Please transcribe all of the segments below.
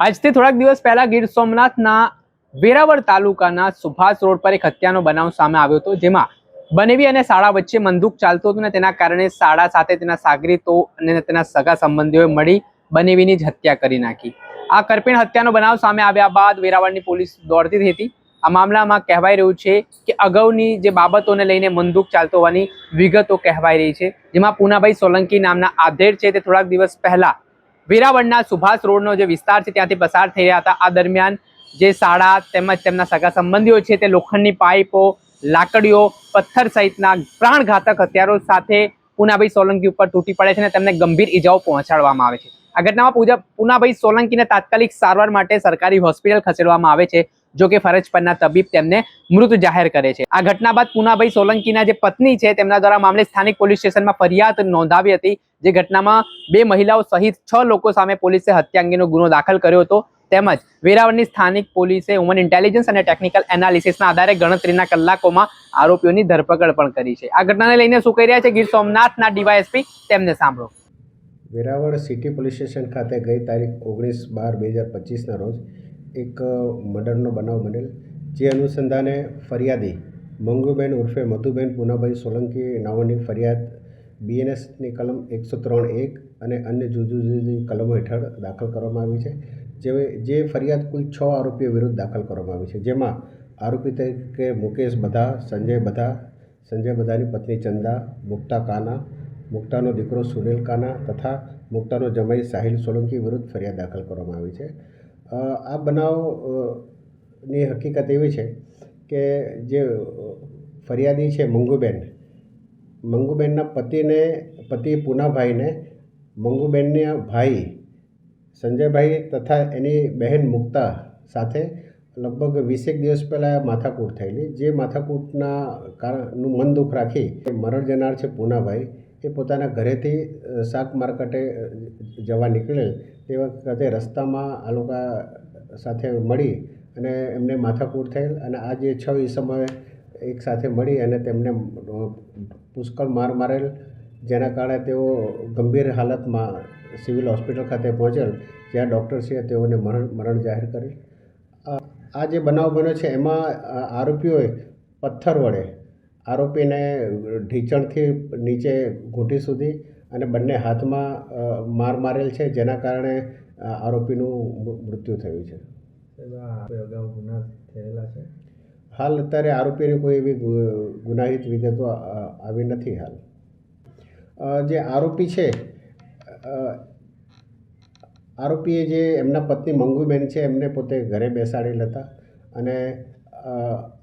આજથી થોડાક દિવસ પહેલા ગીર સોમનાથના વેરાવળ તાલુકાના સુભાષ રોડ પર એક હત્યાનો બનાવ સામે આવ્યો હતો, જેમાં બનેવી અને શાળા વચ્ચે બંદૂક ચાલતો હતો ને તેના કારણે શાળા સાથે તેના સાગરીતો અને તેના સગા સંબંધીઓએ મળી બનેવીની જ હત્યા કરી નાખી. આ કરપીણ હત્યાનો બનાવ સામે આવ્યા બાદ વેરાવળની પોલીસ દોડતી હતી આ મામલામાં કહેવાય રહ્યું છે કે અગાઉની જે બાબતોને લઈને બંદૂક ચાલતો હોવાની વિગતો કહેવાઈ રહી છે, જેમાં પૂનાભાઈ સોલંકી નામના આધેડ છે તે થોડાક દિવસ પહેલા વેરાવળના સુભાષ રોડનો જે વિસ્તાર છે, ત્યાંથી પસાર થઈ રહ્યા હતા. આ દરમિયાન જે શાળા તેમજ તેમના સગા સંબંધીઓ છે, તે લોખંડની પાઇપો, લાકડીઓ, પથ્થર સહિતના પ્રાણઘાતક હથિયારો સાથે પૂનાભાઈ સોલંકી ઉપર તૂટી પડે છે અને તેમને ગંભીર ઈજાઓ પહોંચાડવામાં આવે છે. આ ઘટનામાં પૂજા પૂનાભાઈ સોલંકીને તાત્કાલિક સારવાર માટે સરકારી હોસ્પિટલ ખસેડવામાં આવે છે. જો કે ફરજ પરના તબીબ તેમને મૃત જાહેર કરે છે. આ ઘટના બાદ પુનાભાઈ સોલંકીના જે પત્ની છે તેમના દ્વારા મામલે સ્થાનિક પોલીસ સ્ટેશનમાં ફરિયાદ નોંધાવી હતી. જે ઘટનામાં બે મહિલાઓ સહિત છ લોકો સામે પોલીસે હત્યા અંગેનો ગુનો દાખલ કર્યો હતો. તેમજ વેરાવળની સ્થાનિક પોલીસે હ્યુમન ઇન્ટેલિજન્સ અને ટેકનિકલ એનાલિસિસના આધારે ગણતરીના કલાકોમાં આરોપીઓની ધરપકડ પણ કરી છે. આ ઘટનાને લઈને શું કહી રહ્યા છે? ગીર સોમનાથના ડીવાયએસપી તેમને સાંભળો. વેરાવળ સિટી પોલીસ સ્ટેશન ખાતે ગઈ તારીખ ઓગણીસ બાર બે હજાર પચીસના રોજ એક મર્ડરનો બનાવ બનેલ. જે અનુસંધાને ફરિયાદી મંગુબેન ઉર્ફે મધુબેન પૂનાભાઈ સોલંકી નાઓની ફરિયાદ, બીએનએસની કલમ એકસો ત્રણ એક અને અન્ય જુદી જુદી કલમો હેઠળ દાખલ કરવામાં આવી છે. જે જે ફરિયાદ કુલ છ આરોપીઓ વિરુદ્ધ દાખલ કરવામાં આવી છે. જેમાં આરોપી તરીકે મુકેશ બધા સંજય બધા સંજય બધાની પત્ની ચંદા, મુક્તા કાના, મુક્તાનો દીકરો સુનિલ કાના તથા મુક્તાનો જમાઈ સાહિલ સોલંકી વિરુદ્ધ ફરિયાદ દાખલ કરવામાં આવી છે. આ બનાવની હકીકત એવી છે કે જે ફરિયાદી છે મંગુબેન, મંગુબેનના પતિને, પતિ પૂનાભાઈને મંગુબેનના ભાઈ સંજયભાઈ તથા એની બહેન મુક્તા સાથે લગભગ વીસેક દિવસ પહેલાં માથાકૂટ થયેલી, જે માથાકૂટના કારણનું મન દુઃખ રાખી મરણ જનાર છે પૂનાભાઈ. એ પોતાના ઘરેથી શાક માર્કેટે જવા નીકળેલ તે વખતે રસ્તામાં આ લોકો સાથે મળી અને એમને માથાકૂટ થયેલ અને આ જે છ ઈસમોએ એક સાથે મળી અને તેમને પુષ્કળ માર મારેલ, જેના કારણે તેઓ ગંભીર હાલતમાં સિવિલ હોસ્પિટલ ખાતે પહોંચેલ, જ્યાં ડૉક્ટરશ્રીએ તેઓને મરણ મરણ જાહેર કરેલ. આ જે બનાવ બન્યો છે, એમાં આરોપીઓએ પથ્થર વડે આરોપીને ઢીંચણથી નીચે ઘૂંટી સુધી અને બંને હાથમાં માર મારેલ છે જેના કારણે આરોપીનું મૃત્યુ થયું છે. અગાઉ ગુના થયેલા છે? હાલ અત્યારે આરોપીની કોઈ એવી ગુનાહિત વિગતો આવી નથી હાલ. જે આરોપી છે આરોપીએ જે એમના પત્ની મંગુબેન છે એમને પોતે ઘરે બેસાડેલ હતા અને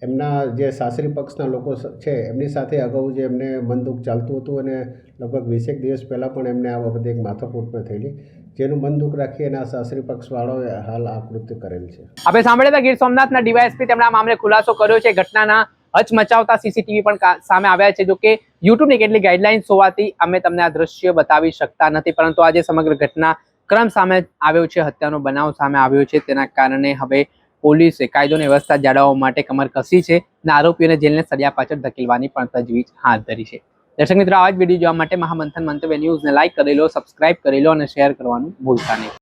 એમના જે સાસરી પક્ષના લોકો છે, એમની સાથે અગાઉ જે એમને બંદૂક ચાલતું હતું અને લગભગ વીસેક દિવસ પહેલાં પણ એમને આ બાબતે એક માથાકૂટમાં થયેલી. જેનું બંદૂક રાખી આ સાસરી પક્ષવાળાઓએ હાલ આ કૃત્ય કરેલ છે. આપણે સાંભળ્યા ગીર સોમનાથના ડીવાયએસપી તેમણે આ મામલે ખુલાસો કર્યો છે. ઘટનાના હચમચાવતા સીસીટીવી પણ સામે આવ્યા છે. જો કે યુટ્યુબની કેટલી ગાઈડલાઇન્સ હોવાથી અમે તમને આ દ્રશ્ય બતાવી શકતા નથી. પરંતુ આજે સમગ્ર ઘટના ક્રમ સામે આવ્યો છે. હત્યાનો બનાવ સામે આવ્યો છે. તેના કારણે હવે પોલીસે કાયદોની વ્યવસ્થા જાળવવા માટે કમર કસી છે અને આરોપીઓને જેલને સળિયા પાછળ ધકેલવાની પણ તજવીજ હાથ ધરી છે. દર્શક મિત્રો આવા જ વીડિયો જોવા માટે મહામંથન મંતવ્ય ન્યૂઝને લાઇક કરી લો સબસ્ક્રાઇબ કરી લો અને શેર કરવાનું ભૂલતા નહીં.